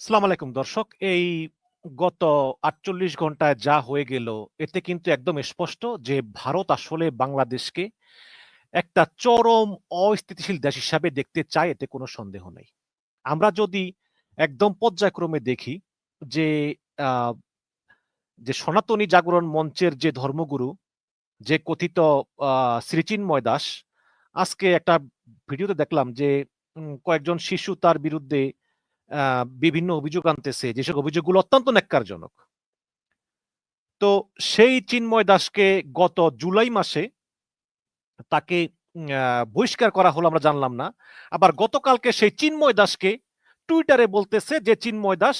সালাম আলাইকুম, দর্শক। এই গত আটচল্লিশ ঘন্টায় যা হয়ে গেল, এতে কিন্তু একদম স্পষ্ট যে ভারত আসলে বাংলাদেশকে একটা চরম অস্থিতিশীল দেশ হিসাবে দেখতে চায়, এতে কোনো সন্দেহ নেই। আমরা যদি একদম পর্যায়ক্রমে দেখি যে যে সনাতনী জাগরণ মঞ্চের যে ধর্মগুরু, যে কথিত শ্রীচিন্ময় দাস, আজকে একটা ভিডিওতে দেখলাম যে কয়েকজন শিশু তার বিরুদ্ধে বিভিন্ন অভিযোগ আনতেছে, যেসব অভিযোগগুলো অত্যন্ত ন্যাক্কারজনক। তো সেই চিন্ময় দাসকে গত জুলাই মাসে তাকে বহিষ্কার করা হলো আমরা জানলাম না। আবার গতকালকে সেই চিন্ময় দাসকে টুইটারে বলতেছে যে চিন্ময় দাস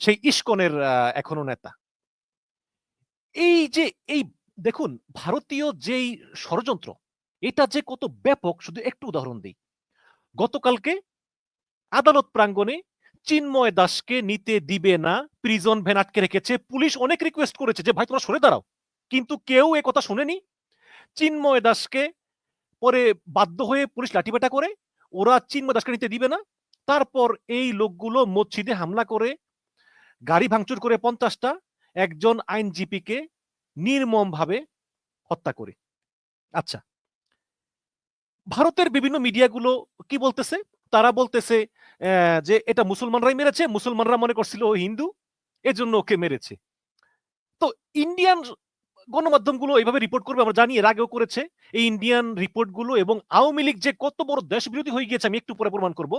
সেই ইস্কনের এখনও নেতা। এই যে, এই দেখুন, ভারতীয় যেই ষড়যন্ত্র, এটা যে কত ব্যাপক, শুধু একটু উদাহরণ দিই। গতকালকে আদালত প্রাঙ্গণে চিন্ময় দাসকে নিতে দিবে না প্রিজন ভ্যান আটকে রেখেছে, পুলিশ অনেক রিকোয়েস্ট করেছে যে, ভাই, তোমরা সরে দাঁড়াও। কিন্তু কেউ এ কথা শুনেনি। চিন্ময় দাসকে পরে বাধ্য হয়ে পুলিশ লাঠিপেটা করে, ওরা চিন্ময় দাসকে নিতে দিবে না। তারপর এই লোকগুলো মসজিদে হামলা করে, গাড়ি ভাঙচুর করে পঞ্চাশটা, একজন আইনজীবীকে নির্মম ভাবে হত্যা করে। আচ্ছা ভারতের বিভিন্ন মিডিয়াগুলো কি বলতেছে? তারা বলতেছে যে এটা মুসলমানরাই মেরেছে, মুসলমানরা মনে করছিল ও হিন্দু, এজন্য ওকে মেরেছে। তো ইন্ডিয়ান গণমাধ্যমগুলো এইভাবে রিপোর্ট করবে, আমরা জানি, এর আগেও করেছে। এই ইন্ডিয়ান রিপোর্টগুলো এবং আওয়ামী লীগ যে কত বড় দেশ বিরোধী হয়ে গিয়েছে, আমি একটু পরে প্রমাণ করব।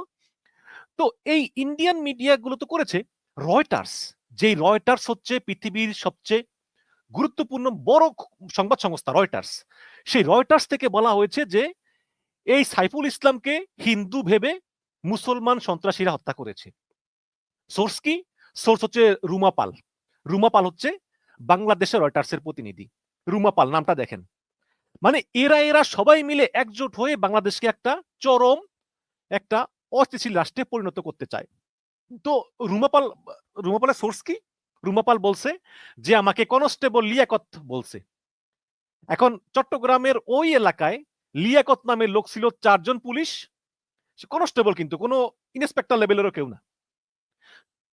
তো এই ইন্ডিয়ান মিডিয়াগুলো তো করেছে রয়টার্স যেই রয়টার্স হচ্ছে পৃথিবীর সবচেয়ে গুরুত্বপূর্ণ বড় সংবাদ সংস্থা রয়টার্স সেই রয়টার্স থেকে বলা হয়েছে যে এই সাইফুল ইসলামকে হিন্দু ভেবে মুসলমান সন্ত্রাসীরা হত্যা করেছে। সোর্স কি? সোর্স হচ্ছে রুমা পাল। রুমা পাল হচ্ছে বাংলাদেশের রয়টার্সের প্রতিনিধি। রুমা পাল, নামটা দেখেন। মানে এরা এরা সবাই মিলে একজোট হয়ে বাংলাদেশকে একটা চরম, একটা অস্থিতিশীল রাষ্ট্রে পরিণত করতে চায়। তো রুমাপাল রুমাপালের সোর্স কি? রুমাপাল বলছে যে, আমাকে কনস্টেবল লিয়াকত বলছে। এখন চট্টগ্রামের ওই এলাকায় লিয়াকত নামের লোক ছিল চারজন পুলিশ কনস্টেবল কিন্তু, কোনো ইন্সপেক্টর লেভেলেরও কেউ না।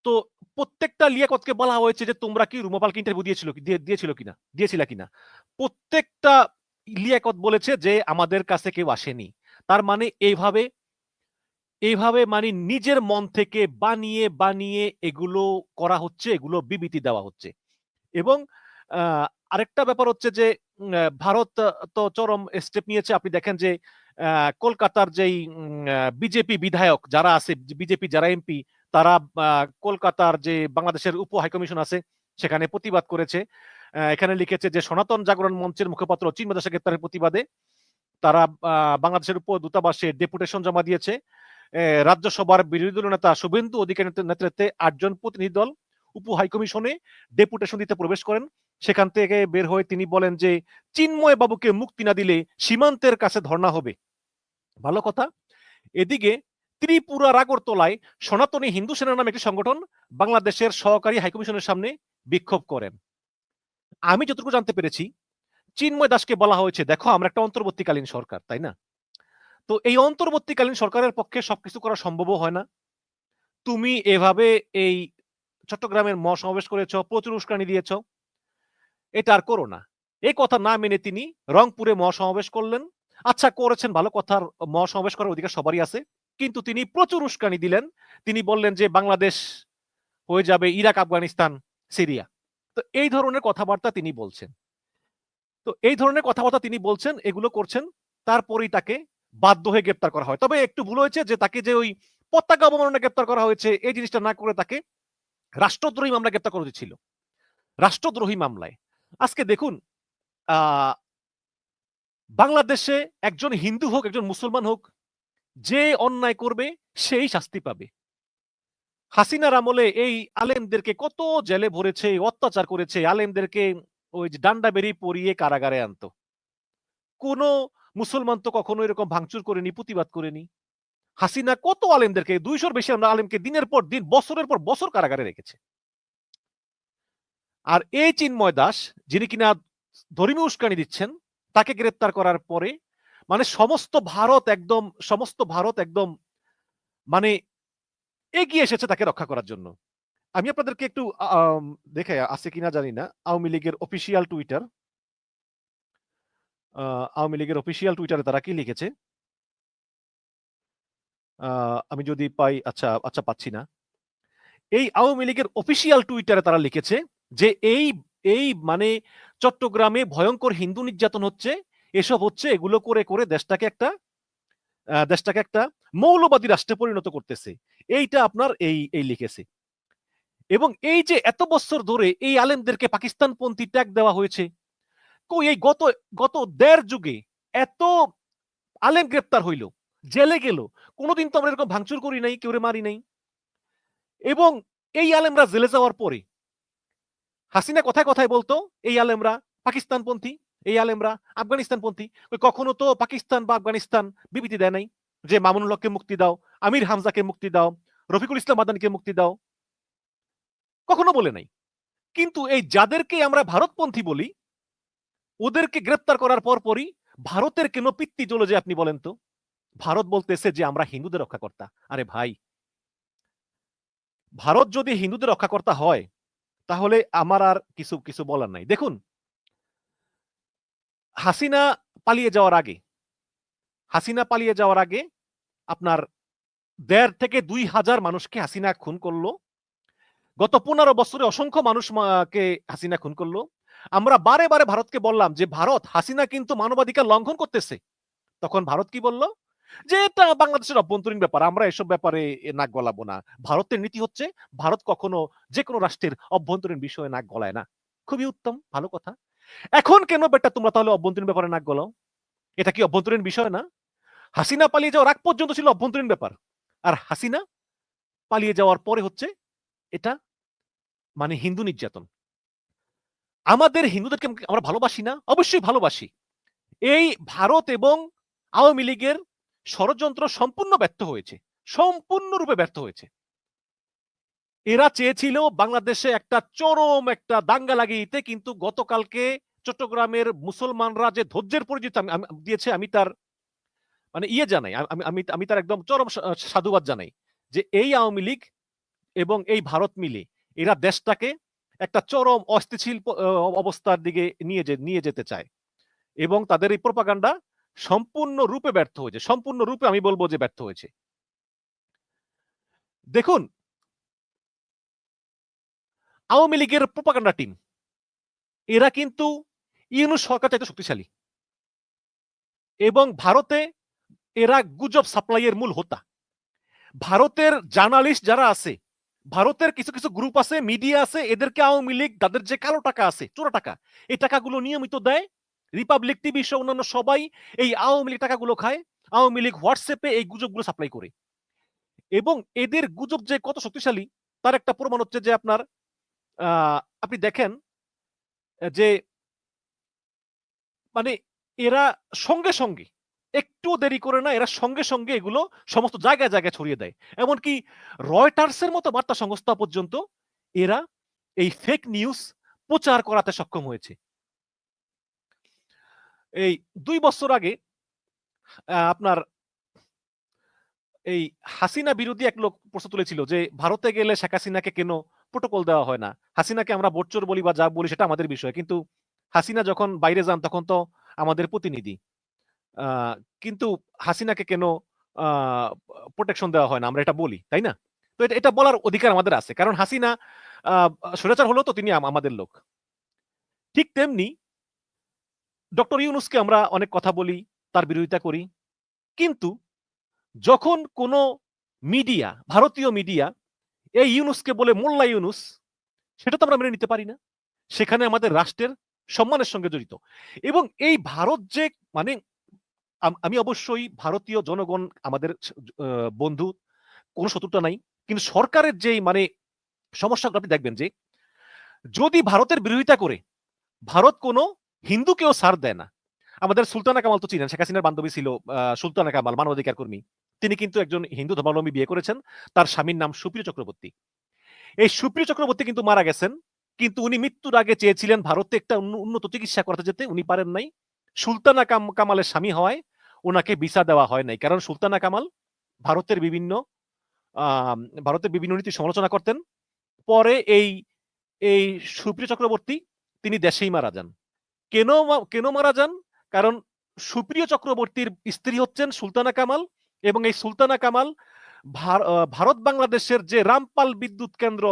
তো প্রত্যেকটা লিয়াকতকে বলা হয়েছে যে, তোমরা কি রুমাপালকে ইন্টারভিউ দিয়েছিল দিয়েছিল কিনা দিয়েছিল কিনা? প্রত্যেকটা লিয়াকত বলেছে যে, আমাদের কাছে কেউ আসেনি। তার মানে এইভাবে এইভাবে মানে নিজের মন থেকে বানিয়ে বানিয়ে এগুলো করা হচ্ছে, এগুলো বিবৃতি দেওয়া হচ্ছে। এবং আরেকটা ব্যাপার হচ্ছে যে ভারত তো চরম স্টেপ নিয়েছে। আপনি দেখেন যে কলকাতার যেই বিজেপি বিধায়ক যারা আছে, বিজেপি যারা এমপি, তারা কলকাতার যে বাংলাদেশের উপ হাইকমিশন আছে, সেখানে প্রতিবাদ করেছে। এখানে লিখেছে যে, সনাতন জাগরণ মঞ্চের মুখপাত্র চিন্ময় দাসের গ্রেপ্তারের প্রতিবাদে তারা বাংলাদেশের উপ দূতাবাসে ডেপুটেশন জমা দিয়েছে। রাজ্যসভার বিরোধী দল নেতা শুভেন্দু অধিকারী নেতৃত্বে আটজন প্রতিনিধি দল উপ হাইকমিশনে ডেপুটেশন দিতে প্রবেশ করেন। সেখান থেকে বের হয়ে তিনি বলেন যে, চিন্ময় বাবুকে মুক্তি না দিলে সীমান্তের কাছে ধর্ণা হবে। ভালো কথা। এদিকে ত্রিপুরার আগরতলায় সনাতনী হিন্দু সেনা নামে একটি সংগঠন বাংলাদেশের সহকারী হাইকমিশনের সামনে বিক্ষোভ করেন। আমি যতটুকু জানতে পেরেছি, চিন্ময় দাসকে বলা হয়েছে, দেখো, আমরা একটা অন্তর্বর্তীকালীন সরকার, তাই না? তো এই অন্তর্বর্তীকালীন সরকারের পক্ষে সবকিছু করা সম্ভবও হয় না। তুমি এভাবে এই চট্টগ্রামের মহাসমাবেশ করেছ, প্রচুর উস্কানি দিয়েছ। এটা আর করো না। এই কথা না মেনে তিনি রংপুরে মহাসমাবেশ করলেন। আচ্ছা করেছেন ভালো কথার মহাসমাবেশ করার অধিকার সবারই আছে। কিন্তু তিনি প্রচুর উস্কানি দিলেন। তিনি বললেন যে, বাংলাদেশ হয়ে যাবে ইরাক, আফগানিস্তান, সিরিয়া। তো এই ধরনের কথাবার্তা তিনি বলছেন। তো এই ধরনের কথাবার্তা তিনি বলছেন, এগুলো করছেন। তারপরেই তাকে বাধ্য হয়ে গ্রেপ্তার করা হয়। তবে একটু ভুল হয়েছে যে, তাকে যে ওই পতাকা অবমাননা গ্রেপ্তার করা হয়েছে, এই জিনিসটা না করে তাকে রাষ্ট্রদ্রোহী মামলা গ্রেপ্তার করা ছিল রাষ্ট্রদ্রোহী মামলায়। আজকে দেখুন বাংলাদেশে একজন হিন্দু হোক, একজন মুসলমান হোক, যে অন্যায় করবে, সেই শাস্তি পাবে। হাসিনার আমলে এই আলেমদেরকে কত জেলে ভরেছে, অত্যাচার করেছে, আলেমদেরকে ওই ডান্ডা বেরি পরিয়ে কারাগারে আনতো। কোনো মুসলমান তো কখনো এরকম ভাঙচুর করেনি, প্রতিবাদ করেনি। হাসিনা কত আলেমদেরকে, দুইশোর বেশি আমরা আলেমকে দিনের পর দিন, বছরের পর বছর কারাগারে রেখেছে। আর এই চিন্ময় দাস, যিনি কিনা ধর্মীয় উস্কানি দিচ্ছেন, তাকে গ্রেপ্তার করার পরে মানে সমস্ত ভারত একদম, সমস্ত ভারত একদম মানে এগিয়ে এসেছে তাকে রক্ষা করার জন্য। আমি আপনাদেরকে একটু দেখে আছে কিনা জানি না, আওয়ামী লীগের অফিসিয়াল টুইটার আওয়ামী লীগের অফিসিয়াল টুইটারে তারা কি লিখেছে? আমি যদি পাই আচ্ছা আচ্ছা পাচ্ছি না। এই আওয়ামী লীগের অফিসিয়াল টুইটারে তারা লিখেছে যে, এই এই মানে চট্টগ্রামে ভয়ঙ্কর হিন্দু নির্যাতন হচ্ছে, এসব হচ্ছে, এগুলো করে করে দেশটাকে একটা দেশটাকে একটা মৌলবাদী রাষ্ট্রে পরিণত করতেছে। এইটা আপনার এই এই লিখেছে। এবং এই যে এত বছর ধরে এই আলেমদেরকে পাকিস্তানপন্থী ট্যাগ দেওয়া হয়েছে, কই এই গত গত দেড় যুগে এত আলেম গ্রেপ্তার হইল। জেলে গেল। কোনোদিন তো আমরা এরকম ভাঙচুর করি নাই, কেউ মারি নাই। এবং এই আলেমরা জেলে যাওয়ার পরে, হাসিনা কথায় কথায় বলতো, এই আলেমরা পাকিস্তানপন্থী, এই আলেমরা আফগানিস্তানপন্থী। কখনো তো পাকিস্তান বা আফগানিস্তান বিবৃতি দেয় নাই যে মামুনুল হককে মুক্তি দাও, আমির হামজাকে মুক্তি দাও, রফিকুল ইসলাম মাদানকে মুক্তি দাও। কখনো বলে নাই। কিন্তু এই যাদেরকে আমরা ভারতপন্থী বলি, ওদেরকে গ্রেপ্তার করার পর পরই ভারতের কেন পিত্তি জ্বলে যে আপনি বলেন তো? ভারত বলতেছে যে, আমরা হিন্দুদের রক্ষাকর্তা। আরে ভাই। ভারত যদি হিন্দুদের রক্ষাকর্তা হয়, তাহলে আমার আর কিছু কিছু বলার নাই। দেখুন, হাসিনা পালিয়ে যাওয়ার আগে, হাসিনা পালিয়ে যাওয়ার আগে আপনার দেড় থেকে দুই হাজার মানুষকে হাসিনা খুন করল। গত পনেরো বছরে অসংখ্য মানুষ মা- কে হাসিনা খুন করল। আমরা বারে বারে ভারতকে বললাম যে, ভারত, হাসিনা কিন্তু মানবাধিকার লঙ্ঘন করতেছে। তখন ভারত কি বলল? যে এটা বাংলাদেশের অভ্যন্তরীণ ব্যাপার, আমরা এসব ব্যাপারে নাক গলাবো না। ভারতের নীতি হচ্ছে, ভারত কখনো যে কোনো রাষ্ট্রের অভ্যন্তরীণ বিষয়ে নাক গলায় না। খুবই উত্তম, ভালো কথা। এখন কেন বেটা তোমরা তাহলে অভ্যন্তরীণ ব্যাপারে নাক গলাও? এটা কি অভ্যন্তরীণ বিষয় না? হাসিনা পালিয়ে যাওয়ার আগ পর্যন্ত ছিল অভ্যন্তরীণ ব্যাপার। আর হাসিনা পালিয়ে যাওয়ার পরে হচ্ছে এটা মানে হিন্দু নির্যাতন। আমাদের হিন্দুদেরকে আমরা ভালোবাসি না? অবশ্যই ভালোবাসি। এই ভারত এবং আওয়ামী লীগের ষড়যন্ত্র সম্পূর্ণ ব্যর্থ হয়েছে, সম্পূর্ণরূপে ব্যর্থ হয়েছে। এরা চেয়েছিল বাংলাদেশে একটা চরম একটা দাঙ্গা লাগিয়ে দিতে, কিন্তু গতকালকে চট্টগ্রামের মুসলমানরা যে ধৈর্যের পরিচিত দিয়েছে, আমি তার মানে ইয়ে জানাই, আমি আমি আমি তার একদম চরম সাধুবাদ জানাই যে এই আওয়ামী লীগ এবং এই ভারত মিলে এরা দেশটাকে একটা চরম অস্থিতিশীল অবস্থার দিকে নিয়ে নিয়ে যেতে চায় এবং তাদের এই প্রপাগান্ডা সম্পূর্ণ রূপে ব্যর্থ হয়েছে। সম্পূর্ণ রূপে আমি বলব যে ব্যর্থ হয়েছে। দেখুন, আওয়ামী লীগের প্রপাগান্ডা টিম, এরা কিন্তু ইউনুস সরকার চাইতে শক্তিশালী। এবং ভারতে এরা গুজব সাপ্লাইয়ের মূল হোতা। ভারতের জার্নালিস্ট যারা আছে, ভারতের কিছু কিছু গ্রুপ আছে, মিডিয়া আছে, এদেরকে আওয়ামী লীগ, তাদের যে কালো টাকা আছে, চোরা টাকা, এই টাকাগুলো নিয়মিত দেয় রিপাবলিক টিভি সহ অন্যান্য সবাই এই আওয়ামী লীগ টাকাগুলো খায়। আওয়ামী লীগ হোয়াটসঅ্যাপে এই গুজবগুলো সাপ্লাই করে। এবং এদের গুজব যে কত শক্তিশালী, তার একটা প্রমাণ হচ্ছে যে আপনার আপনি দেখেন, যে মানে এরা সঙ্গে সঙ্গে একটু দেরি করে না, এরা সঙ্গে সঙ্গে এগুলো সমস্ত জায়গায় জায়গায় ছড়িয়ে দেয়। এমনকি রয়টার্সের মতো বার্তা সংস্থা পর্যন্ত এরা এই ফেক নিউজ প্রচার করাতে সক্ষম হয়েছে। এই দুই বছর আগে আপনার এই হাসিনা বিরোধী এক লোক প্রশ্ন তুলেছিল যে, ভারতে গেলে শেখ হাসিনাকে কেন প্রোটোকল দেওয়া হয় না? হাসিনাকে আমরা বোটচোর বলি বা যা বলি সেটা আমাদের বিষয়। কিন্তু হাসিনা যখন বাইরে যান, তখন তো আমাদের প্রতিনিধি। কিন্তু হাসিনাকে কেন প্রোটেকশন দেওয়া হয় না? আমরা এটা বলি, তাই না? তো এটা বলার অধিকার আমাদের আছে। কারণ হাসিনা স্বৈরাচার হলো তো তিনি আমাদের লোক। ঠিক তেমনি ডক্টর ইউনুসকে আমরা অনেক কথা বলি, তার বিরোধিতা করি। কিন্তু যখন কোনো মিডিয়া, ভারতীয় মিডিয়া এই ইউনুসকে বলে মোল্লা ইউনুস, সেটা তো আমরা মেনে নিতে পারি না। সেখানে আমাদের রাষ্ট্রের সম্মানের সঙ্গে জড়িত। এবং এই ভারত যে মানে আমি অবশ্যই ভারতীয় জনগণ, আমাদের বন্ধু, কোনো শত্রুতা নাই। কিন্তু সরকারের যেই মানে সমস্যাগুলো আপনি দেখবেন যে, যদি ভারতের বিরোধিতা করে, ভারত কোনো হিন্দুকেও ছাড় দেয় না আমাদের সুলতানা কামাল তো চিনেন শেখ হাসিনার বান্ধবী ছিল সুলতানা কামাল মানবাধিকার কর্মী তিনি কিন্তু একজন হিন্দু ধর্মাবলম্বী বিয়ে করেছেন তার স্বামীর নাম সুপ্রিয় চক্রবর্তী এই সুপ্রিয় চক্রবর্তী কিন্তু মারা গেছেন কিন্তু উনি মৃত্যুর আগে চেয়েছিলেন ভারতে একটা উন্নত চিকিৎসা করতে যেতে উনি পারেন নাই সুলতানা কাম- কামালের স্বামী হওয়ায় ওনাকে ভিসা দেওয়া হয় নাই কারণ সুলতানা কামাল ভারতের বিভিন্ন ভারতের বিভিন্ন নীতি সমালোচনা করতেন। পরে এই, এই সুপ্রিয় চক্রবর্তী তিনি দেশেই মারা যান। কেন কেন মারা যান? কারণ সুপ্রিয় চক্রবর্তীর স্ত্রী হচ্ছেন সুলতানা কামাল এবং এই সুলতানা কামাল ভার ভারত বাংলাদেশের যে রামপাল বিদ্যুৎ কেন্দ্র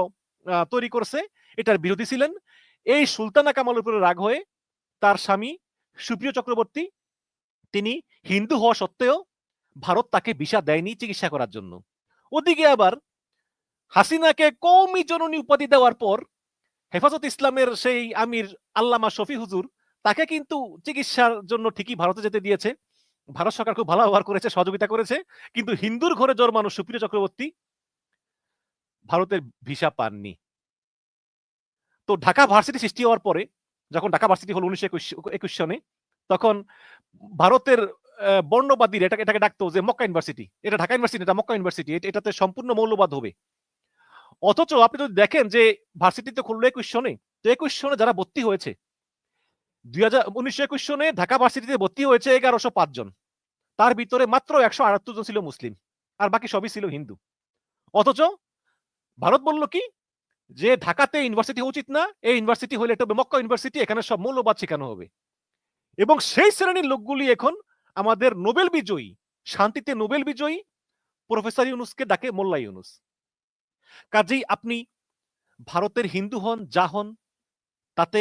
তৈরি করছে, এটার বিরোধী ছিলেন। এই সুলতানা কামালের উপরে রাগ হয়ে তার স্বামী সুপ্রিয় চক্রবর্তী, তিনি হিন্দু হওয়া সত্ত্বেও ভারত তাকে ভিসা দেয়নি চিকিৎসা করার জন্য। ওদিকে আবার হাসিনাকে কৌমি জননী উপাধি দেওয়ার পর হেফাজত ইসলামের সেই আমির আল্লামা শফি হুজুর তাকে কিন্তু চিকিৎসার জন্য ঠিকই ভারতে যেতে দিয়েছে। ভারত সরকার খুব ভালো ব্যবহার করেছে, সহযোগিতা করেছে। কিন্তু হিন্দুর ঘরে জন্মানো সুপ্রিয় চক্রবর্তী ভারতের ভিসা পাননি। তো ঢাকা ভার্সিটি সৃষ্টি হওয়ার পরে যখন ঢাকা ভার্সিটি হলো ১৯২১ সনে তখন ভারতের বর্ণবাদীরা এটাকে এটাকে ডাকতো যে মক্কা ইউনিভার্সিটি। এটা ঢাকা ইউনিভার্সিটি এটা মক্কা ইউনিভার্সিটি। এটাতে সম্পূর্ণ মৌলবাদ হবে। অথচ আপনি যদি দেখেন যে ভার্সিটি তো খুললো ২১ সনে। তো ২১ সনে যারা ভর্তি হয়েছে ২০০০ ১৯২১ সনে ঢাকা ভার্সিটিতে ভর্তি হয়েছে ১১০৫ জন। তার ভিতরে মাত্র ১৭৮ জন ছিল মুসলিম। আর বাকি সবই ছিল হিন্দু। অথচ ভারত বলল কি? যে ঢাকাতে ইউনিভার্সিটি উচিত না। এই ইউনিভার্সিটি হলে এটা মক্কা ইউনিভার্সিটি এখানে সব মৌলবাদ শেখানো হবে। এবং সেই শ্রেণির লোকগুলি এখন আমাদের নোবেল বিজয়ী, শান্তিতে নোবেল বিজয়ী প্রফেসর ইউনুসকে ডাকে মোল্লা ইউনুস। কাজেই আপনি ভারতের হিন্দু হন, যা হন তাতে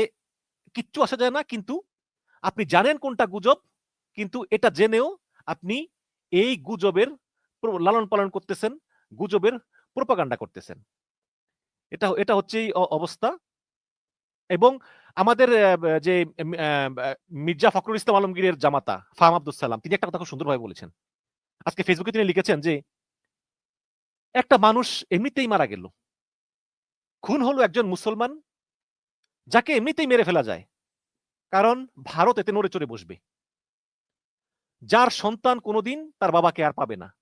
কিচ্ছু আসা যায় না। কিন্তু আপনি জানেন কোনটা গুজব। কিন্তু এটা জেনেও আপনি এই গুজবের লালন-পালন করতেছেন, গুজবের প্রোপাগান্ডা করতেছেন। এটা এটা হচ্ছে অবস্থা। এবং আমাদের যে মির্জা ফখরুল ইসলাম আলমগীরের জামাতা ফাহাম আব্দুস সালাম তিনি একটা কথা খুব সুন্দরভাবে বলেছেন। আজকে ফেসবুকে তিনি লিখেছেন যে একটা মানুষ এমনিতেই মারা গেল। খুন হলো একজন মুসলমান যাকে এমনিতেই মেরে ফেলা যায়। কারণ ভারত এতে নড়ে চড়ে বসবে। যার সন্তান কোনদিন তার বাবাকে আর পাবে না।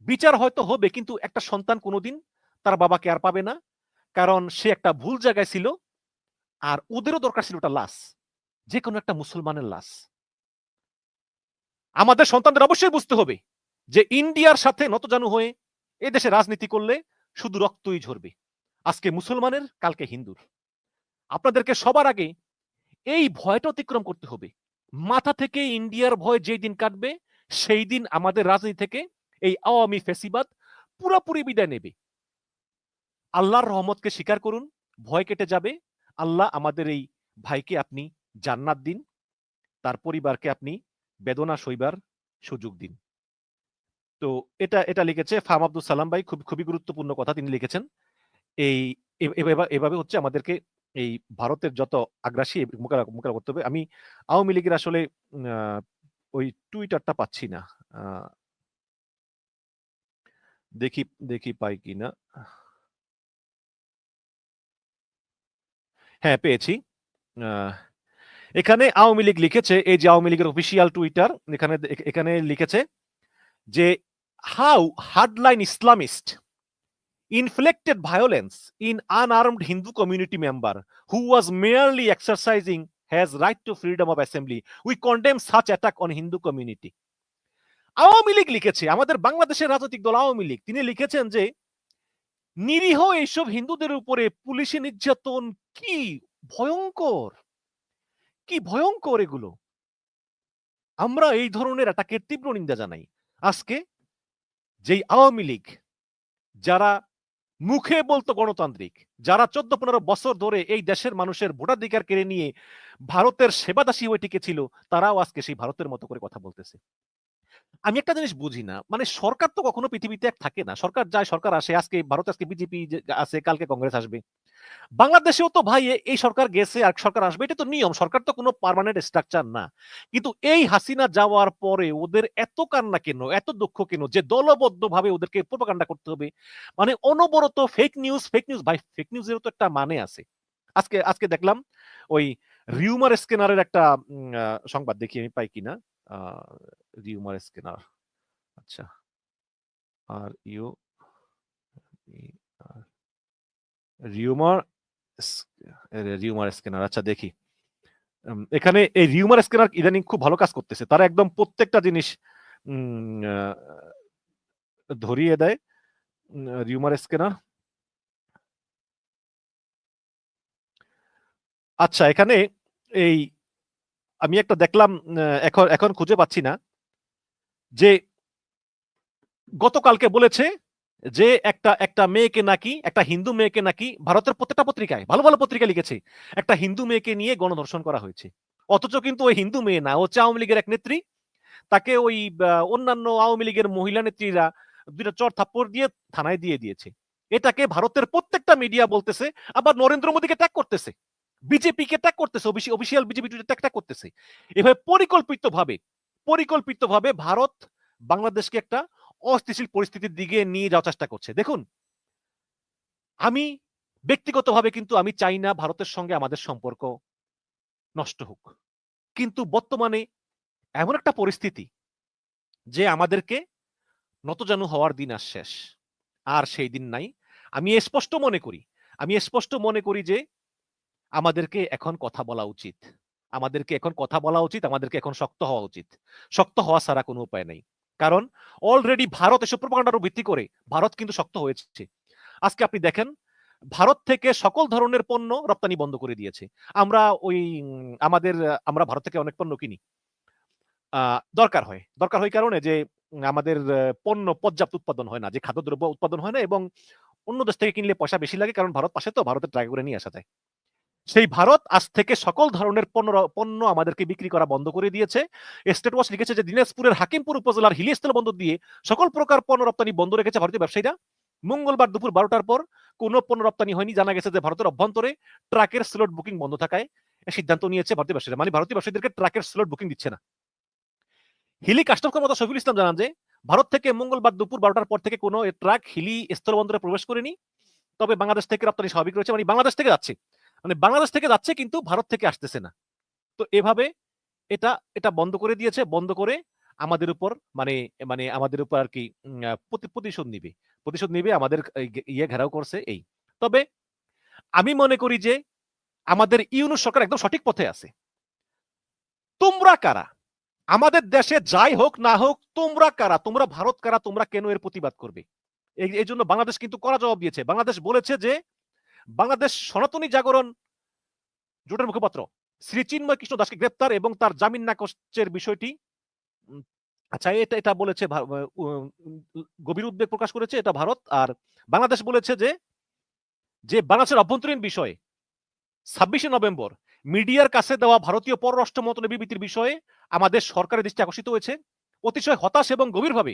বিচার হয়তো হবে কিন্তু একটা সন্তান কোনদিন তার বাবাকে আর পাবে না। কারণ সে একটা ভুল জায়গায় ছিল। আর ওদেরও দরকার ছিল একটা লাশ। যেকোনো একটা মুসলমানের লাশ। আমাদের সন্তানদের অবশ্যই বুঝতে হবে যে ইন্ডিয়ার সাথে নতজানু হয়ে এদেশে রাজনীতি করলে শুধু রক্তই ঝরবে। আজকে মুসলমানের, কালকে হিন্দুর। আপনাদেরকে সবার আগে এই ভয়টা অতিক্রম করতে হবে। মাথা থেকে ইন্ডিয়ার ভয় যেই দিন কাটবে সেই দিন আমাদের রাজনীতি থেকে এই আওয়ামী ফেসিবাদ পুরাপুরি বিদায় নেবে। আল্লাহর রহমতকে স্বীকার করুন, ভয় কেটে যাবে। আল্লাহ আমাদের এই ভাইকে আপনি জান্নাত দিন। তার পরিবারকে আপনি বেদনা সইবার সুযোগ দিন। তো এটা এটা লিখেছে ফাহাম আব্দুস সালাম ভাই খুব খুবই গুরুত্বপূর্ণ কথা তিনি লিখেছেন। এই এভাবে হচ্ছে আমাদেরকে এই ভারতের যত আগ্রাসী মোকাবেলা মোকাবেলা করতে হবে। আমি আওয়ামী লীগের আসলে ওই টুইটারটা পাচ্ছি না। দেখি দেখি পাই কিনা। হ্যাঁ, পেয়েছি। এখানে আওয়ামী লীগ লিখেছে এই যে আওয়ামী লীগের অফিসিয়াল টুইটার এখানে এখানে লিখেছে যে how hardline Islamist inflicted violence in unarmed Hindu community member who was merely exercising his right to freedom of assembly. We condemn such attack on Hindu community. Awami League লিখেছে আমাদের বাংলাদেশের রাজনৈতিক দল আওয়ামী লীগ তিনি লিখেছেন যে নিরীহ এইসব হিন্দুদের উপরে পুলিশি নির্যাতন কি ভয়ঙ্কর কি ভয়ঙ্কর এগুলো আমরা এই ধরনের অ্যাটাকের তীব্র নিন্দা জানাই আজকে যেই আওয়ামী লীগ যারা মুখে বলতো গণতান্ত্রিক। যারা চোদ্দ পনেরো বছর ধরে এই দেশের মানুষের ভোটাধিকার কেড়ে নিয়ে ভারতের সেবাদাসী হয়ে টিকেছিল, তারাও আজকে সেই ভারতের মতো করে কথা বলতেছে। আমি একটা জিনিস বুঝি না মানে সরকার তো কখনো পৃথিবীতে এক থাকে না। সরকার যায়, সরকার আসে, আজকে ভারত আজকে বিজেপি আছে, কালকে কংগ্রেস আসবে। বাংলাদেশেও তো ভাই এই সরকার গেছে আর সরকার আসবে, এটা তো নিয়ম, সরকার তো কোনো পার্মানেন্ট স্ট্রাকচার না। কিন্তু এই হাসিনা যাওয়ার পরে ওদের এত কান্না কেন, এত দুঃখ কেন, যে দলবদ্ধ ভাবে ওদেরকে প্রোপাগান্ডা করতে হবে? মানে অনবরত ফেক নিউজ ফেক নিউজ ভাই ফেক নিউজেরও তো একটা মানে আছে। আজকে আজকে দেখলাম ওই রিউমার স্ক্যানারের একটা সংবাদ দেখি, আমি পাই কিনা? রিউমার স্ক্যানার আচ্ছা। Are you rumour rumour scanner আচ্ছা দেখি। এখানে এই রিউমার স্ক্যানার ইদানিং খুব ভালো কাজ করতেছে। তারা একদম প্রত্যেকটা জিনিস ধরিয়ে দেয় রিউমার স্ক্যানার আচ্ছা এখানে এই, আমি একটা দেখলাম এখন এখন খুঁজে পাচ্ছি না যে গতকালকে বলেছে যে একটা একটা মেয়েকে নাকি, একটা হিন্দু মেয়েকে নাকি ভারতের প্রত্যেকটা পত্রিকায়, ভালো ভালো পত্রিকা লিখেছে, একটা হিন্দু মেয়েকে নিয়ে গণধর্ষণ করা হয়েছে। অথচ কিন্তু ওই হিন্দু মেয়ে না, ও হচ্ছে আওয়ামী লীগের এক নেত্রী। তাকে ওই অন্যান্য আওয়ামী লীগের মহিলা নেত্রীরা দুইটা চর থাপ্পড় দিয়ে থানায় দিয়ে দিয়েছে। এটাকে ভারতের প্রত্যেকটা মিডিয়া বলতেছে, আবার নরেন্দ্র মোদীকে ট্যাগ করতেছে। বিজেপি কে ট্যাগ করতেছে অফিসিয়াল বিজেপি ট্যাগ ট্যাগ করতেছে। এভাবে পরিকল্পিতভাবে পরিকল্পিতভাবে ভারত বাংলাদেশকে একটা অস্থিতিশীল পরিস্থিতির দিকে নিয়ে যাওয়ার চেষ্টা করছে। দেখুন, আমি ব্যক্তিগতভাবে কিন্তু আমি চাই না ভারতের সঙ্গে আমাদের সম্পর্ক নষ্ট হোক। কিন্তু বর্তমানে এমন একটা পরিস্থিতি যে আমাদেরকে নতজানু হওয়ার দিন আর শেষ। আর সেই দিন নাই। আমি স্পষ্ট মনে করি, আমি স্পষ্ট মনে করি যে আমাদেরকে এখন কথা বলা উচিত। আমাদেরকে এখন কথা বলা উচিত, আমাদেরকে এখন শক্ত হওয়া উচিত। শক্ত হওয়া ছাড়া কোনো উপায় নেই। কারণ অলরেডি ভারত এসব প্রপাগান্ডার ভিত্তি করে ভারত কিন্তু শক্ত হয়েছে। আজকে আপনি দেখেন, ভারত থেকে সকল ধরনের পণ্য রপ্তানি বন্ধ করে দিয়েছে। আমরা ওই, আমাদের, আমরা ভারত থেকে অনেক পণ্য কিনি। দরকার হয়। দরকার হয় কারণে যে, আমাদের পণ্য পর্যাপ্ত উৎপাদন হয় না, যে খাদ্যদ্রব্য উৎপাদন হয় না এবং অন্য দেশ থেকে কিনলে পয়সা বেশি লাগে কারণ ভারত পাশে তো ভারতের ট্রাই করে নিয়ে আসা যায়। সেই ভারত আজ থেকে সকল ধরনের পণ্য পণ্য আমাদেরকে বিক্রি করা বন্ধ করে দিয়েছে। স্টেট ওয়াচ লিখেছে যে, দিনাজপুরের হাকিমপুর উপজেলার হিলিস্থল বন্দর দিয়ে সকল প্রকার পণ্য রপ্তানি বন্ধ রেখেছে ভারতীয় ব্যবসায়ীরা। মঙ্গলবার দুপুর বারোটার পর কোনো পণ্য রপ্তানি হয়নি। জানা গেছে যে, ভারতের অভ্যন্তরে ট্রাকের স্লট বুকিং বন্ধ থাকায় সিদ্ধান্ত নিয়েছে ভারতীয় ব্যবসায়ীরা। মানে ভারতীয় ব্যবসায়ীদেরকে ট্রাকের স্লট বুকিং দিচ্ছে না। হিলি কাস্টম কর্মকর্তা শফিউল ইসলাম জানান যে, ভারত থেকে মঙ্গলবার দুপুর বারোটার পর থেকে কোনো ট্রাক হিলি স্থল বন্দরে প্রবেশ করেনি। তবে বাংলাদেশ থেকে রপ্তানি স্বাভাবিক রয়েছে। মানে বাংলাদেশ থেকে যাচ্ছে। মানে বাংলাদেশ থেকে যাচ্ছে কিন্তু ভারত থেকে আসতেছে না। তো এভাবে এটা এটা বন্ধ করে দিয়েছে, বন্ধ করে আমাদের উপর মানে মানে আমাদের উপর আর কি প্রতিশোধ নিবে। প্রতিশোধ নিবে, আমাদের ইয়ে ঘেরাও করছে এই। তবে আমি মনে করি যে আমাদের ইউনুস সরকার একদম সঠিক পথে আছে। তোমরা কারা? আমাদের দেশে যাই হোক না হোক, তোমরা কারা? তোমরা ভারত কারা? তোমরা কেন এর প্রতিবাদ করবে? এই জন্য বাংলাদেশ কিন্তু করা জবাব দিয়েছে। বাংলাদেশ বলেছে যে বাংলাদেশ সনাতনী জাগরণ জোটের মুখপাত্র। শ্রী চিন্ময় কৃষ্ণ দাসকে গ্রেপ্তার এবং তার জামিন নাকচের বিষয়টি আচ্ছা এটা এটা বলেছে গভীর উদ্বেগ প্রকাশ করেছে এটা ভারত। আর বাংলাদেশ বলেছে যে যে বাংলাদেশের অভ্যন্তরীণ বিষয়ে, ছাব্বিশে নভেম্বর, মিডিয়ার কাছে দেওয়া ভারতীয় পররাষ্ট্র মন্ত্রণালয় বিবৃতির বিষয়ে আমাদের সরকারের দৃষ্টি আকর্ষিত হয়েছে। অতিশয় হতাশ এবং গভীরভাবে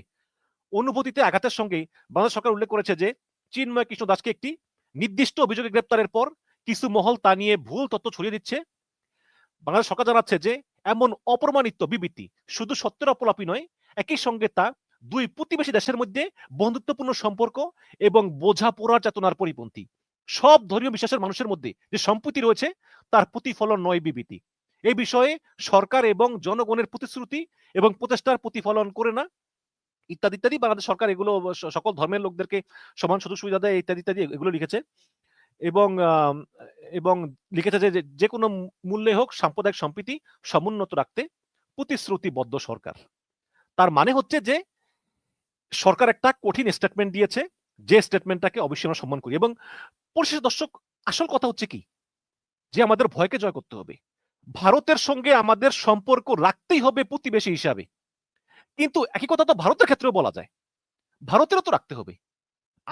অনুভূতিতে আঘাতের সঙ্গে বাংলাদেশ সরকার উল্লেখ করেছে যে, চিন্ময় কৃষ্ণ দাসকে একটি নির্দিষ্ট অভিযোগে গ্রেপ্তারের পর কিছু মহল তা নিয়ে ভুল তথ্য ছড়িয়ে দিচ্ছে। বাংলাদেশ সরকার জানাচ্ছে যে, এমন অপ্রমাণিত বিবৃতি শুধু সত্যের অপলাপি নয়, একই সঙ্গে তা দুই প্রতিবেশী দেশের মধ্যে বন্ধুত্বপূর্ণ সম্পর্ক এবং বোঝাপড়ার চেতনার পরিপন্থী। সব ধর্মীয় বিশ্বাসের মানুষের মধ্যে যে সম্প্রীতি রয়েছে, তার প্রতিফলন নয় বিবৃতি। এই বিষয়ে সরকার এবং জনগণের প্রতিশ্রুতি এবং প্রচেষ্টার প্রতিফলন করে না। ইত্যাদি ইত্যাদি। বাংলাদেশ সরকার এগুলো সকল ধর্মের লোকদেরকে সমান সুযোগ সুবিধা দেয়, ইত্যাদি ইত্যাদি এগুলো লিখেছে। এবং এবং লিখেছে যে- যে কোনো মূল্যে হোক সাম্প্রদায়িক সম্প্রীতি সমুন্নত রাখতে প্রতিশ্রুতিবদ্ধ সরকার। তার মানে হচ্ছে যে, সরকার একটা কঠিন স্টেটমেন্ট দিয়েছে, যে স্টেটমেন্টটাকে অবশ্যই আমরা সম্মান করি। এবং পরিশেষ দর্শক, আসল কথা হচ্ছে কি? যে আমাদের ভয়কে জয় করতে হবে। ভারতের সঙ্গে আমাদের সম্পর্ক রাখতেই হবে প্রতিবেশী হিসাবে। কিন্তু একই কথা তো ভারতের ক্ষেত্রেও বলা যায়। ভারতেরও তো রাখতে হবে।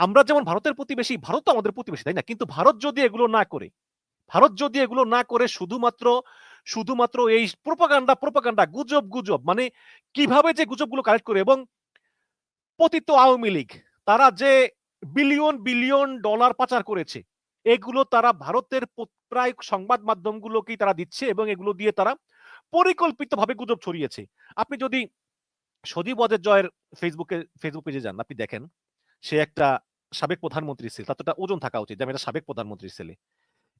আমরা যেমন ভারতের প্রতিবেশী ভারত তো আমাদের প্রতিবেশী তাই না? কিন্তু ভারত যদি এগুলো না করে, ভারত যদি এগুলো না করে শুধুমাত্র শুধুমাত্র এই প্রোপাগান্ডা প্রোপাগান্ডা, গুজব গুজব মানে কীভাবে যে গুজবগুলো কালেক্ট করে এবং পতিত আওয়ামী লীগ, তারা যে বিলিয়ন বিলিয়ন ডলার পাচার করেছে, এগুলো তারা ভারতের প্রায় সংবাদ মাধ্যমগুলোকেই তারা দিচ্ছে এবং এগুলো দিয়ে তারা পরিকল্পিতভাবে গুজব ছড়িয়েছে। আপনি যদি সজীব ওয়াজেদ জয়ের ফেসবুকে ফেসবুক পেজে যান, আপনি দেখেন সে একটা সাবেক প্রধানমন্ত্রী ছেলে তার একটা ওজন থাকা উচিত যে আমি একটা সাবেক প্রধানমন্ত্রীর ছেলে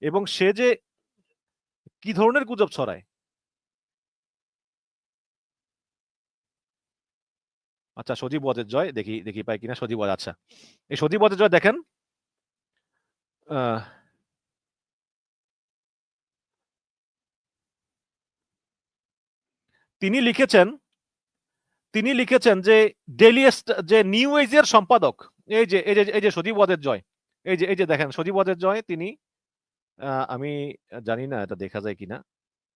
এবং সে যে কি ধরনের গুজব ছড়ায়? আচ্ছা সজীব ওয়াজেদ জয়, দেখি দেখি পাই কিনা সজীব ওয়াজ আচ্ছা এই সজীব ওয়াজেদ জয় দেখেন তিনি লিখেছেন তিনি লিখেছেন যে ডেলি এস্ট- যে নিউ এজের সম্পাদক এই যে এই যে এই যে সজীব ওয়াদের জয়, এই যে এই যে দেখেন সজীব ওয়াদের জয় তিনি আমি জানি না এটা দেখা যায় কিনা।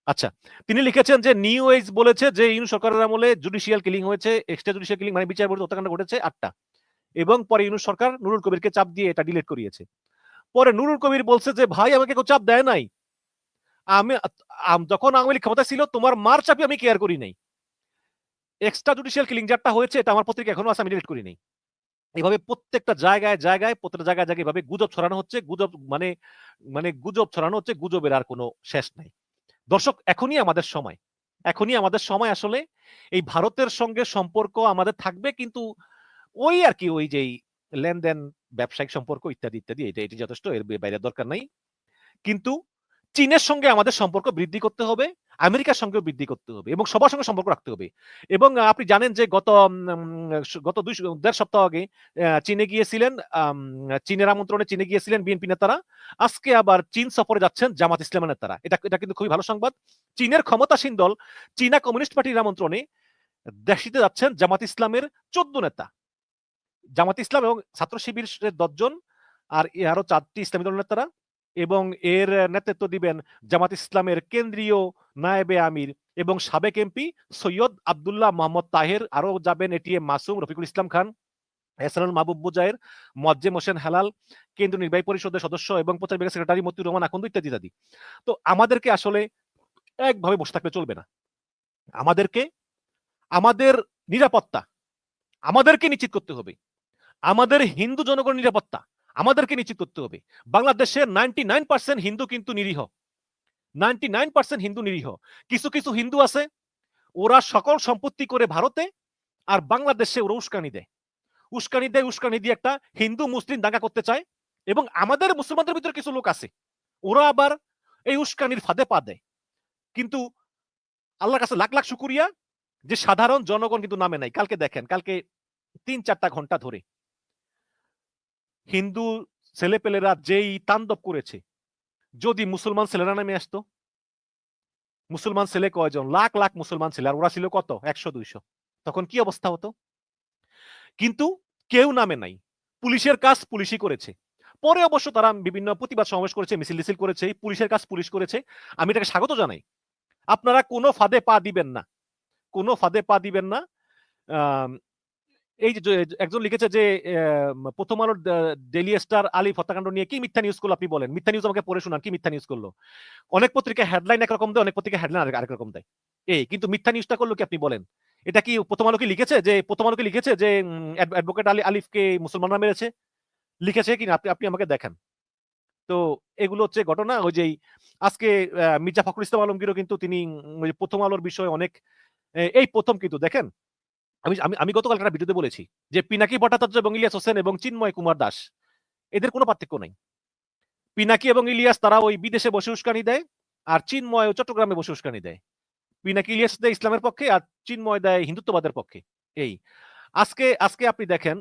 আচ্ছা তিনি লিখেছেন যে নিউ এজ বলেছে যে ইউনু সরকারের আমলে জুডিশিয়াল কিলিং হয়েছে এক্সট্রা জুডিশিয়াল কিলিং মানে বিচার বিরোধী হত্যাকাণ্ড ঘটেছে আটটা। এবং পরে ইউনু সরকার নুরুল কবিরকে চাপ দিয়ে এটা ডিলিট করিয়েছে। পরে নুরুল কবির বলছে যে, ভাই, আমাকে কেউ চাপ দেয় নাই। আমি যখন আওয়ামী লীগ ক্ষমতা ছিল, তোমার মার চাপে আমি কেয়ার করি নাই। এক্সট্রা জুডিশিয়াল কিলিং যারটা হয়েছে, এটা আমার পত্রিকা এখনও আছে, আমি ডিলিট করি নাই। এভাবে প্রত্যেকটা জায়গায় জায়গায়, প্রত্যেকটা জায়গায় জায়গায় এভাবে গুজব ছড়ানো হচ্ছে, গুজব মানে মানে গুজব ছড়ানো হচ্ছে, গুজবের আর কোনো শেষ নাই। দর্শক, এখনই আমাদের সময়। এখনই আমাদের সময় আসলে এই ভারতের সঙ্গে সম্পর্ক আমাদের থাকবে, কিন্তু ওই আর কি, ওই যেই লেনদেন, ব্যবসায়িক সম্পর্ক ইত্যাদি ইত্যাদি, এটা, এটি যথেষ্ট, এর বাইরে দরকার নাই। কিন্তু চীনের সঙ্গে আমাদের সম্পর্ক বৃদ্ধি করতে হবে। আমেরিকার সঙ্গেও বৃদ্ধি করতে হবে এবং সবার সঙ্গে সম্পর্ক রাখতে হবে। এবং আপনি জানেন যে গত গত দুই দেড় সপ্তাহ আগে চীনে গিয়েছিলেন চীনের আমন্ত্রণে চীনে গিয়েছিলেন বিএনপি নেতারা। আজকে আবার চীন সফরে যাচ্ছেন জামাত ইসলামের নেতারা। এটা এটা কিন্তু খুবই ভালো সংবাদ। চীনের ক্ষমতাসীন দল চীনা কমিউনিস্ট পার্টির আমন্ত্রণে দেশিতে যাচ্ছেন জামাত ইসলামের চোদ্দ নেতা। জামাত ইসলাম এবং ছাত্র শিবিরের দশজন আর আরও চারটি ইসলামী দল নেতারা। এবং এর নেতৃত্ব দিবেন জামাত ইসলামের কেন্দ্রীয় নায়েবে আমির এবং সাবেক এমপি সৈয়দ আবদুল্লাহ মোহাম্মদ তাহের। আরও যাবেন এটিএম মাসুম রফিকুল ইসলাম খান, এহসানুল মাহবুব মুজাহের মজ্জেম হোসেন হেলাল, কেন্দ্রীয় নির্বাহী পরিষদের সদস্য এবং প্রচার বিভাগের সেক্রেটারি মতিউর রহমান আকন্দ ইত্যাদি ইত্যাদি। তো আমাদেরকে আসলে একভাবে বসে থাকলে চলবে না। আমাদেরকে, আমাদের নিরাপত্তা, আমাদেরকে নিশ্চিত করতে হবে। আমাদের হিন্দু জনগণ নিরাপত্তা আমাদেরকে নিশ্চিত করতে হবে। বাংলাদেশের নাইনটি নাইন পার্সেন্ট হিন্দু কিন্তু নিরীহ। নাইনটি নাইন পার্সেন্ট হিন্দু নিরীহ। কিছু কিছু হিন্দু আছে, ওরা সকল সম্পত্তি করে ভারতে আর বাংলাদেশে ওরা উস্কানি দেয়। উস্কানি দেয়, উস্কানি দিয়ে একটা হিন্দু মুসলিম দাঙ্গা করতে চায় এবং আমাদের মুসলমানদের ভিতরে কিছু লোক আছে, ওরা আবার এই উস্কানির ফাঁদে পা দেয়। কিন্তু আল্লাহর কাছে লাখ লাখ শুকুরিয়া যে সাধারণ জনগণ কিন্তু নামে নাই। কালকে দেখেন, কালকে তিন চারটা ঘণ্টা ধরে হিন্দু ছেলেপেলেরা যেই তাণ্ডব করেছে, যদি মুসলমান ছেলেরা নামে আসতো? মুসলমান ছেলে কয়জন? লাখ লাখ মুসলমান ছেলে, আর ওরা ছিল কত? একশো, দুইশো। তখন কি অবস্থা হতো? কিন্তু কেউ নামে নাই। পুলিশের কাজ পুলিশই করেছে। পরে অবশ্য তারা বিভিন্ন প্রতিবাদ সমাবেশ করেছে মিছিল মিছিল করেছে, পুলিশের কাজ পুলিশ করেছে। আমি এটাকে স্বাগত জানাই। আপনারা কোনো ফাঁদে পা দিবেন না। কোনো ফাঁদে পা দিবেন না। এই যে একজন লিখেছে যে প্রথম আলোর ডেইলি স্টার আলিফ হত্যাকাণ্ড নিয়ে কি মিথ্যা নিউজ করল আপনি বলেন? মিথ্যা নিউজ আমাকে পড়ে শোনান, কি মিথ্যা নিউজ করল? অনেক পত্রিকা হেডলাইন একরকম দেয়, অনেক পত্রিকা হেডলাইন আরেক রকম দেয়। এই, কিন্তু মিথ্যা নিউজটা করল কি আপনি বলেন? এটা কি প্রথম আলো কি লিখেছে? যে, প্রথম আলোকে লিখেছে যে অ্যাডভোকেট আলী, আলিফকে মুসলমানরা মেরেছে? লিখেছে কিনা আপনি আপনি আমাকে দেখেন। তো এগুলো হচ্ছে ঘটনা, ওই যে, আজকে মির্জা ফখরুল ইসলাম আলমগীরও কিন্তু তিনি প্রথম আলোর বিষয়ে অনেক এই প্রথম কিন্তু, দেখেন? আমি আমি আমি গতকাল একটা ভিডিওতে বলেছি যে পিনাকি ভট্টাচার্য এবং ইলিয়াস হোসেন এবং চিন্ময় কুমার দাস, এদের কোনো পার্থক্য নাই। পিনাকি এবং ইলিয়াস তারা ওই বিদেশে বসে উস্কানি দেয় আর চিন্ময় ও চট্টগ্রামে বসে উস্কানি দেয়। পিনাকি ইলিয়াস দেয় ইসলামের পক্ষে আর চিন্ময় দেয় হিন্দুত্ববাদের পক্ষে। এই, আজকে আজকে আপনি দেখেন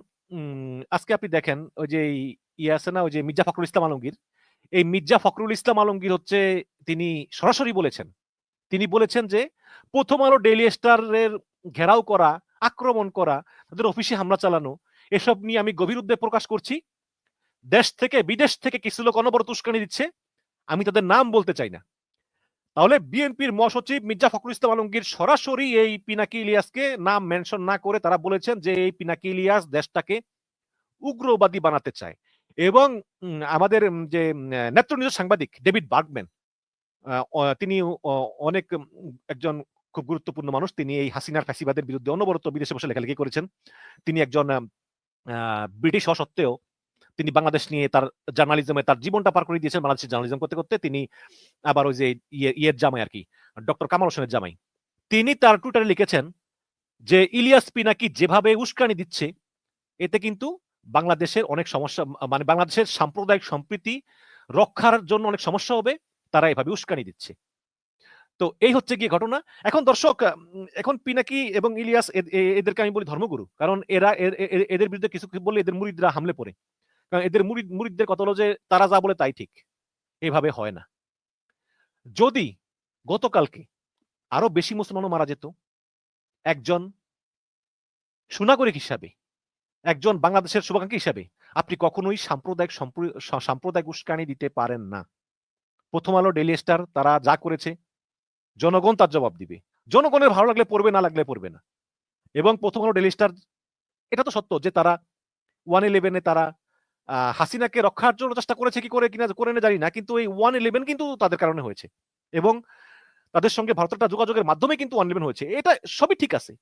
আজকে আপনি দেখেন ওই যে ইয়ে আছে না, ওই যে মির্জা ফখরুল ইসলাম আলমগীর, এই মির্জা ফখরুল ইসলাম আলমগীর হচ্ছে তিনি সরাসরি বলেছেন। তিনি বলেছেন যে প্রথম আলো ডেইলি স্টারের ঘেরাও করা আক্রমণ করা, তাদের অফিসে হামলা চালানো, এসব নিয়ে আমি গভীর উদ্বেগ প্রকাশ করছি। দেশ থেকে, বিদেশ থেকে কিছু লোক অনবরত উস্কানি দিচ্ছে, আমি তাদের নাম বলতে চাই না। তাহলে বিএনপির মহাসচিব মির্জা ফখরুল ইসলাম আলমগীর সরাসরি এই পিনাকি ইলিয়াসকে নাম মেনশন না করে তারা বলেছেন যে এই পিনাকি ইলিয়াস দেশটাকে উগ্রবাদী বানাতে চায়। এবং আমাদের যে নেত্রনিজ সাংবাদিক ডেভিড বার্গম্যান তিনি অনেক একজন খুব গুরুত্বপূর্ণ মানুষ। তিনি এই হাসিনার ফ্যাসিবাদের বিরুদ্ধে অনবরত বিদেশে বসে লেখালেখি করেছেন। তিনি একজন ব্রিটিশ হওয়া সত্ত্বেও তিনি বাংলাদেশ নিয়ে তার জার্নালিজমে তার জীবনটা পার করে দিয়েছেন বাংলাদেশের জার্নালিজম করতে করতে। তিনি আবার ওই যে ইয়ে ইয়ের জামাই আর কি ডক্টর কামাল হোসেনের জামাই। তিনি তার টুইটারে লিখেছেন যে, ইলিয়াস পিনাকি যেভাবে উস্কানি দিচ্ছে, এতে কিন্তু বাংলাদেশের অনেক সমস্যা মানে বাংলাদেশের সাম্প্রদায়িক সম্প্রীতি রক্ষার জন্য অনেক সমস্যা হবে, তারা এভাবে উস্কানি দিচ্ছে। তো এই হচ্ছে গিয়ে ঘটনা। এখন দর্শক এখন পিনাকি এবং ইলিয়াস এদেরকে আমি বলি ধর্মগুরু। কারণ এরা এদের বিরুদ্ধে কিছু বললে এদের মুরিদরা হামলে পড়ে। কারণ এদের মুরিদ, মুরিদদের কথা হলো যে তারা যা বলে তাই ঠিক। এভাবে হয় না। যদি গতকালকে আরও বেশি মুসলমানও মারা যেত, একজন সুনাগরিক হিসাবে, একজন বাংলাদেশের শুভাকাঙ্ক্ষী হিসাবে, আপনি কখনোই সাম্প্রদায়িক সম্প্র- সাম্প্রদায়িক উস্কানি দিতে পারেন না। প্রথম আলো ডেলি স্টার তারা যা করেছে জনগণ তার জবাব দিবে। জনগণের ভালো লাগলে পড়বে, না লাগলে পড়বে না। এবং প্রথম আলো ডেলি স্টার, এটা তো সত্য যে তারা ওয়ান ইলেভেনে তারা হাসিনাকে রক্ষার জন্য চেষ্টা করেছে কি করে কিনা করে না জানি না, কিন্তু এই ওয়ান ইলেভেন কিন্তু তাদের কারণে হয়েছে। এবং তাদের সঙ্গে ভারতের একটা যোগাযোগের মাধ্যমে কিন্তু ওয়ান ইলেভেন হয়েছে। এটা সবই ঠিক আছে।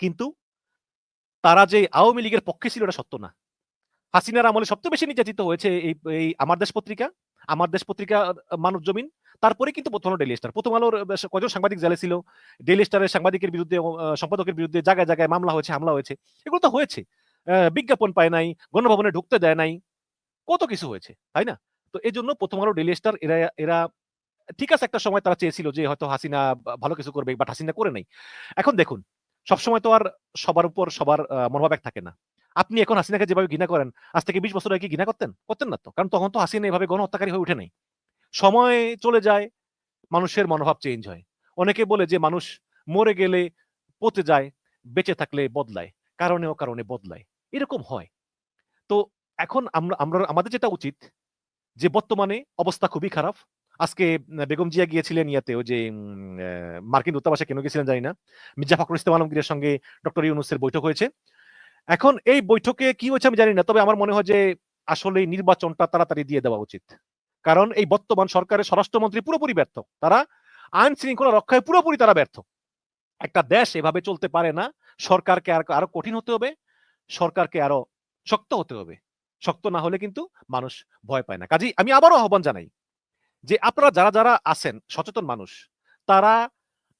কিন্তু তারা যে আওয়ামী লীগের পক্ষে ছিল, এটা সত্য না। হাসিনার আমলে সবচেয়ে বেশি নির্যাতিত হয়েছে এই এই আমার দেশ পত্রিকা। আমার দেশ পত্রিকা মানব জমিন। তারপরে কিন্তু প্রথম ডেলি স্টার প্রথম আলোর কজন সাংবাদিক জেলে ছিল? ডেলি স্টারের সাংবাদিকের বিরুদ্ধে সম্পাদকের বিরুদ্ধে জায়গায় জায়গায় মামলা হয়েছে, হামলা হয়েছে। এগুলো তো হয়েছে। বিজ্ঞাপন পায় নাই, গণভবনে ঢুকতে দেয় নাই, কত কিছু হয়েছে, তাই না? তো এই জন্য প্রথম আলো ডেলি স্টার এরা এরা ঠিক আছে, একটা সময় তারা চেয়েছিল যে হয়তো হাসিনা ভালো কিছু করবে, বাট হাসিনা করে নাই। এখন দেখুন, সবসময় তো আর সবার উপর সবার মনোভাব এক থাকে না। আপনি এখন হাসিনাকে যেভাবে ঘৃণা করেন, আজ থেকে বিশ বছর আগে ঘৃণা করতেন? করতেন না তো? কারণ তখন তো হাসিনা এভাবে গণহত্যাকারী হয়ে উঠে নাই। সময় চলে যায়, মানুষের মনোভাব চেঞ্জ হয়। অনেকে বলে যে মানুষ মরে গেলে পচে যায়, বেঁচে থাকলে বদলায়, কারণে ও কারণে বদলায়। এরকম হয়। তো এখন আমরা আমরা, আমাদের যেটা উচিত, যে বর্তমানে অবস্থা খুবই খারাপ। আজকে বেগম জিয়া গিয়েছিলেন ইয়াতে যে মার্কিন দূতাবাসে কেন গেছিলেন জানি না। মির্জা ফখরুল ইসলাম আলমগীরের সঙ্গে ডক্টর ইউনুসের বৈঠক হয়েছে। এখন এই বৈঠকে কি হয়েছে আমি জানি না, তবে আমার মনে হয় যে আসলে নির্বাচনটা তাড়াতাড়ি দিয়ে দেওয়া উচিত। কারণ এই বর্তমান সরকারের স্বরাষ্ট্রমন্ত্রী পুরোপুরি ব্যর্থ। তারা আইন শৃঙ্খলা রক্ষায় পুরোপুরি তারা ব্যর্থ। একটা দেশ এভাবে চলতে পারে না, সরকারকে আর আরও কঠিন হতে হবে, সরকারকে আরও শক্ত হতে হবে। শক্ত না হলে কিন্তু মানুষ ভয় পায় না। কাজেই আমি আবারও আহ্বান জানাই যে আপনারা যারা যারা আছেন, সচেতন মানুষ, তারা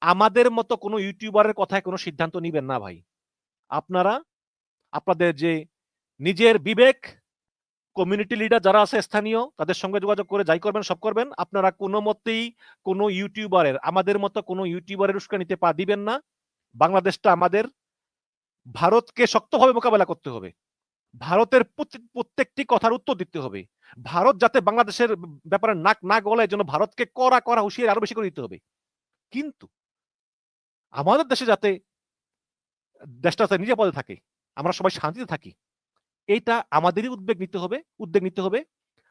আমাদের মতো কোনো ইউটিউবারের কথায় কোনো সিদ্ধান্ত নিবেন না ভাই। আপনারা আপনাদের যে নিজের বিবেক কমিউনিটি লিডার যারা আছে স্থানীয়, তাদের সঙ্গে যোগাযোগ করে যাই করবেন, সব করবেন। আপনারা কোনো মতেই কোনো ইউটিউবারের আমাদের মতো কোনো ইউটিউবারের উস্কানিতে পা দিবেন না। বাংলাদেশটা আমাদের, ভারতকে শক্তভাবে মোকাবেলা করতে হবে। ভারতের প্রত্যেকটি কথার উত্তর দিতে হবে। ভারত যাতে বাংলাদেশের ব্যাপারে নাক না গলায় জন্য ভারতকে করা করা হুঁশিয়ারি আরও বেশি করে দিতে হবে। কিন্তু আমাদের দেশে যাতে দেশটা যাতে নিরাপদে থাকে আমরা সবাই শান্তিতে থাকি। এইটা আমাদেরই উদ্বেগ নিতে হবে, উদ্বেগ নিতে হবে।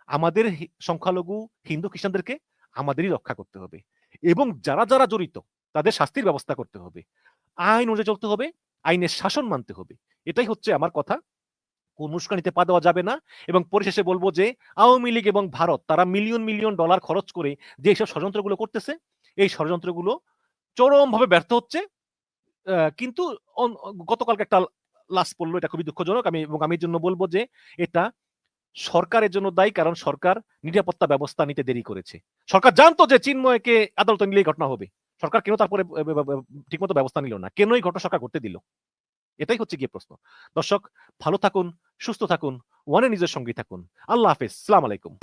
আমাদের সংখ্যালঘু, হিন্দু, খ্রিস্টানদেরকে আমাদেরই রক্ষা করতে হবে এবং যারা যারা জড়িত, তাদের শাস্তির ব্যবস্থা করতে হবে। আইন অনুযায়ী চলতে হবে, আইনের শাসন মানতে হবে। এটাই হচ্ছে আমার কথা। কোন উস্কানিতে পা দেওয়া যাবে না এবং পরিশেষে বলব যে, আওয়ামী লীগ এবং ভারত, তারা মিলিয়ন মিলিয়ন ডলার খরচ করে যে এইসব ষড়যন্ত্রগুলো করতেছে, এই ষড়যন্ত্রগুলো চরমভাবে ব্যর্থ হচ্ছে। কিন্তু গতকালকে একটা লাশ পড়ল, এটা খুবই দুঃখজনক। আমি এবং আমি জন্য বলব যে এটা সরকারের জন্য দায়ী, কারণ সরকার নিরাপত্তা ব্যবস্থা নিতে দেরি করেছে। সরকার জানতো যে চিন্ময়কে আদালতে নিলেই ঘটনা হবে। সরকার কেন তারপরে ঠিকমতো ব্যবস্থা নিল না? কেন এই ঘটনা সরকার করতে দিল? এটাই হচ্ছে গিয়ে প্রশ্ন। দর্শক, ভালো থাকুন, সুস্থ থাকুন ওয়ানে নিজের সঙ্গী থাকুন। আল্লাহ হাফেজ। সালাম আলাইকুম।